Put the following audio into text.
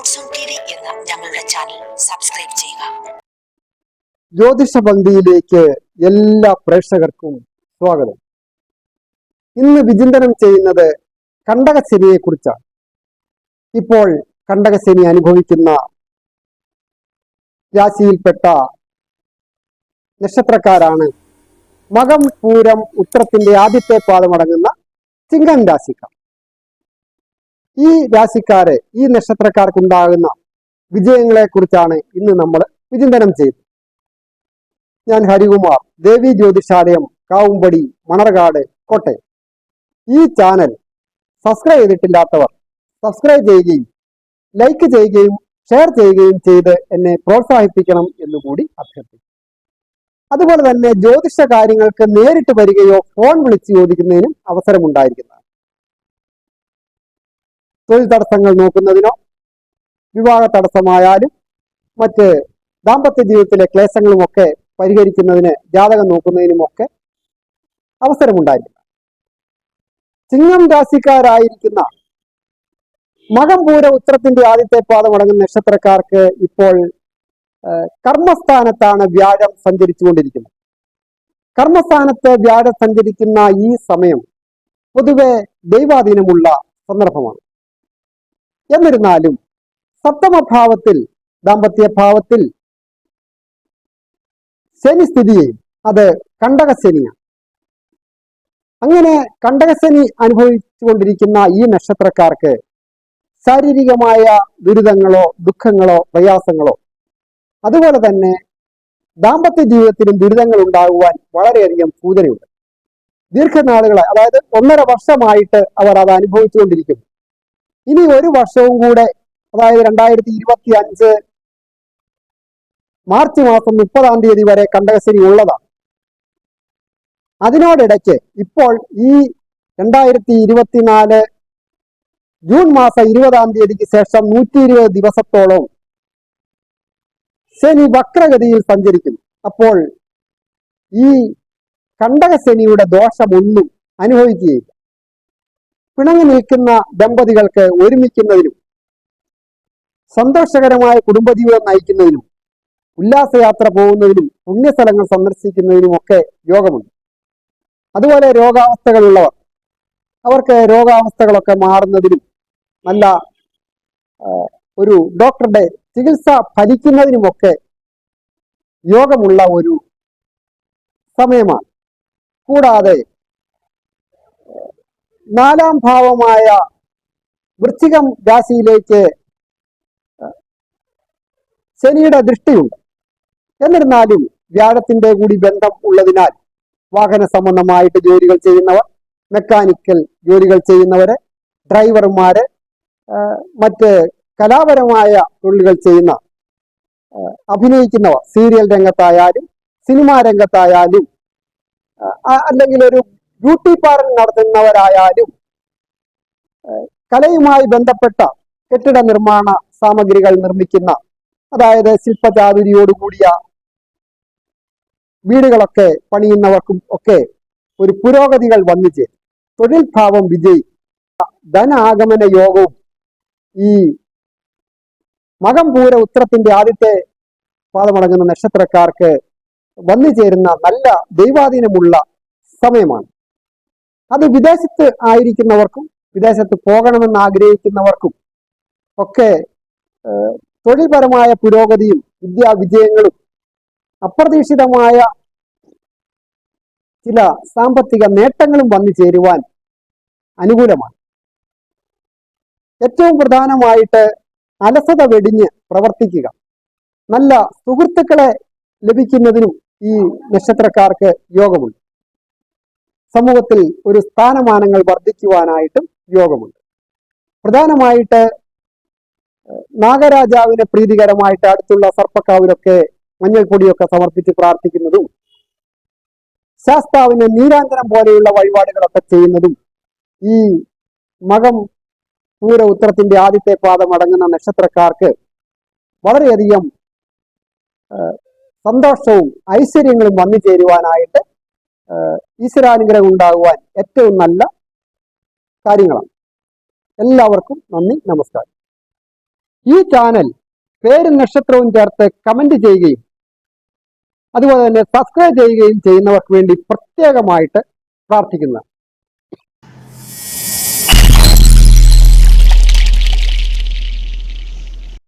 Dot zone ഞങ്ങളുടെ channel subscribe ചെയ്യുക. ജ്യോതിഷ എല്ലാ പ്രേക്ഷകർക്കും സ്വാഗതം. ഇന്ന് വിചിന്തനം ചെയ്യുന്നത് കണ്ടകശനിയെ കുറിച്ചാണ് ഇപ്പോൾ കണ്ടകശനി അനുഭവിക്കുന്ന രാശിയിൽപ്പെട്ട നക്ഷത്രക്കാരാണ് മകം പൂരം ഉത്രത്തിന്റെ ആദ്യത്തെ പാദമടങ്ങുന്ന ചിങ്ങൻ രാശിക്കാർ. ഈ രാശിക്കാരെ ഈ നക്ഷത്രക്കാർക്കുണ്ടാകുന്ന വിജയങ്ങളെ കുറിച്ചാണ് ഇന്ന് നമ്മൾ വിചിന്തനം ചെയ്തത് ഞാൻ ഹരികുമാർ ദേവി ജ്യോതിഷാലയം കാവുംപടി മണർകാട് കോട്ടയം. ഈ ചാനൽ സബ്സ്ക്രൈബ് ചെയ്തിട്ടില്ലാത്തവർ സബ്സ്ക്രൈബ് ചെയ്യുകയും ലൈക്ക് ചെയ്യുകയും ഷെയർ ചെയ്യുകയും ചെയ്ത് എന്നെ പ്രോത്സാഹിപ്പിക്കണം എന്നുകൂടി അഭ്യർത്ഥിക്കുന്നു. അതുപോലെ തന്നെ ജ്യോതിഷ കാര്യങ്ങൾക്ക് നേരിട്ട് വരികയോ ഫോൺ വിളിച്ച് ചോദിക്കുന്നതിനും അവസരമുണ്ടായിരിക്കുന്നതാണ്. തൊഴിൽ തടസ്സങ്ങൾ നോക്കുന്നതിനോ വിവാഹ തടസ്സമായാലും മറ്റ് ദാമ്പത്യ ജീവിതത്തിലെ ക്ലേശങ്ങളുമൊക്കെ പരിഹരിക്കുന്നതിന് ജാതകം നോക്കുന്നതിനുമൊക്കെ അവസരമുണ്ടായിരിക്കും. ചിങ്ങം രാശിക്കാരായിരിക്കുന്ന മകം പൂര ഉത്തരത്തിന്റെ ആദ്യത്തെ പാദം അടങ്ങുന്ന നക്ഷത്രക്കാർക്ക് ഇപ്പോൾ കർമ്മസ്ഥാനത്താണ് വ്യാഴം സഞ്ചരിച്ചുകൊണ്ടിരിക്കുന്നത്. കർമ്മസ്ഥാനത്ത് വ്യാഴം സഞ്ചരിക്കുന്ന ഈ സമയം പൊതുവെ ദൈവാധീനമുള്ള സന്ദർഭമാണ്. എന്നിരുന്നാലും സപ്തമഭാവത്തിൽ ദാമ്പത്യ ഭാവത്തിൽ ശനി സ്ഥിതി ചെയ്യും. അത് കണ്ടകശനിയാണ്. അങ്ങനെ കണ്ടകശനി അനുഭവിച്ചുകൊണ്ടിരിക്കുന്ന ഈ നക്ഷത്രക്കാർക്ക് ശാരീരികമായ ദുരിതങ്ങളോ ദുഃഖങ്ങളോ പ്രയാസങ്ങളോ അതുപോലെ തന്നെ ദാമ്പത്യ ജീവിതത്തിലും ദുരിതങ്ങൾ ഉണ്ടാകുവാൻ വളരെയധികം സൂചനയുണ്ട്. ദീർഘനാളുകളെ അതായത് ഒന്നര വർഷമായിട്ട് അവർ അത് അനുഭവിച്ചുകൊണ്ടിരിക്കുന്നു. ഇനി ഒരു വർഷവും കൂടെ അതായത് രണ്ടായിരത്തി ഇരുപത്തി അഞ്ച് മാർച്ച് മാസം മുപ്പതാം തീയതി വരെ കണ്ടകശ്ശേരി ഉള്ളതാണ്. അതിനോടിടയ്ക്ക് ഇപ്പോൾ ഈ രണ്ടായിരത്തി ഇരുപത്തിനാല് ജൂൺ മാസം ഇരുപതാം തീയതിക്ക് ശേഷം നൂറ്റി ഇരുപത് ദിവസത്തോളം ശനി വക്രഗതിയിൽ സഞ്ചരിക്കുന്നു. അപ്പോൾ ഈ കണ്ടകശനിയുടെ ദോഷമൊന്നും അനുഭവിക്കുകയില്ല. പിണങ്ങി നിൽക്കുന്ന ദമ്പതികൾക്ക് ഒരുമിക്കുന്നതിനും സന്തോഷകരമായ കുടുംബജീവിതം നയിക്കുന്നതിനും ഉല്ലാസയാത്ര പോകുന്നതിനും പുണ്യസ്ഥലങ്ങൾ സന്ദർശിക്കുന്നതിനും ഒക്കെ യോഗമുണ്ട്. അതുപോലെ രോഗാവസ്ഥകളുള്ളവർ അവർക്ക് രോഗാവസ്ഥകളൊക്കെ മാറുന്നതിനും നല്ല ഒരു ഡോക്ടറുടെ ചികിത്സ ഫലിക്കുന്നതിനുമൊക്കെ യോഗമുള്ള ഒരു സമയമാണ്. കൂടാതെ നാലാം ഭാവമായ വൃശ്ചികം രാശിയിലേക്ക് ശനിയുടെ ദൃഷ്ടിയുണ്ട്. എന്നിരുന്നാലും വ്യാഴത്തിന്റെ കൂടി ബന്ധം ഉള്ളതിനാൽ വാഹന സംബന്ധമായിട്ട് ജോലികൾ ചെയ്യുന്നവർ മെക്കാനിക്കൽ ജോലികൾ ചെയ്യുന്നവര് ഡ്രൈവർമാര് മറ്റ് കലാപരമായ തൊഴിലുകൾ ചെയ്യുന്ന അഭിനയിക്കുന്നവർ സീരിയൽ രംഗത്തായാലും സിനിമാ രംഗത്തായാലും അല്ലെങ്കിൽ ഒരു ബ്യൂട്ടി പാർലർ നടത്തുന്നവരായാലും കലയുമായി ബന്ധപ്പെട്ട കെട്ടിട നിർമ്മാണ സാമഗ്രികൾ നിർമ്മിക്കുന്ന അതായത് ശില്പചാതുരിയോടുകൂടിയ വീടുകളൊക്കെ പണിയുന്നവർക്കും ഒക്കെ ഒരു പുരോഗതികൾ വന്നു ചേരും. തൊഴിൽ ഭാവം വിജയി. ധനാഗമന യോഗവും ഈ മകംപൂര ഉത്തരത്തിന്റെ ആദ്യത്തെ പാദമടങ്ങുന്ന നക്ഷത്രക്കാർക്ക് വന്നു ചേരുന്ന നല്ല ദൈവാധീനമുള്ള സമയമാണ്. അത് വിദേശത്ത് ആയിരിക്കുന്നവർക്കും വിദേശത്ത് പോകണമെന്ന് ആഗ്രഹിക്കുന്നവർക്കും ഒക്കെ തൊഴിൽപരമായ പുരോഗതിയും വിദ്യാവിജയങ്ങളും അപ്രതീക്ഷിതമായ ചില സാമ്പത്തിക നേട്ടങ്ങളും വന്നു ചേരുവാൻ അനുകൂലമാണ്. ഏറ്റവും പ്രധാനമായിട്ട് അലസത വെടിഞ്ഞ് പ്രവർത്തിക്കുക. നല്ല സുഹൃത്തുക്കളെ ലഭിക്കുന്നതിനും ഈ നക്ഷത്രക്കാർക്ക് യോഗമുണ്ട്. സമൂഹത്തിൽ ഒരു സ്ഥാനമാനങ്ങൾ വർദ്ധിക്കുവാനായിട്ടും യോഗമുണ്ട്. പ്രധാനമായിട്ട് നാഗരാജാവിനെ പ്രീതികരമായിട്ട് അടുത്തുള്ള സർപ്പക്കാവിലൊക്കെ മഞ്ഞൾ പൊടിയൊക്കെ സമർപ്പിച്ച് പ്രാർത്ഥിക്കുന്നതും ശാസ്താവിന് നീരാന്തരം പോലെയുള്ള വഴിപാടുകളൊക്കെ ചെയ്യുന്നതും ഈ മകം പൂര ഉത്തരത്തിന്റെ ആദ്യത്തെ പാദം അടങ്ങുന്ന നക്ഷത്രക്കാർക്ക് വളരെയധികം സന്തോഷവും ഐശ്വര്യങ്ങളും വന്നു ചേരുവാനായിട്ട് ഈശ്വരാനുഗ്രഹം ഉണ്ടാകുവാൻ ഏറ്റവും നല്ല കാര്യങ്ങളാണ്. എല്ലാവർക്കും നന്ദി നമസ്കാരം. ഈ ചാനൽ പേരും നക്ഷത്രവും ചേർത്ത് കമന്റ് ചെയ്യുകയും അതുപോലെ തന്നെ സബ്സ്ക്രൈബ് ചെയ്യുകയും ചെയ്യുന്നവർക്ക് വേണ്ടി പ്രത്യേകമായിട്ട് പ്രാർത്ഥിക്കുന്നു.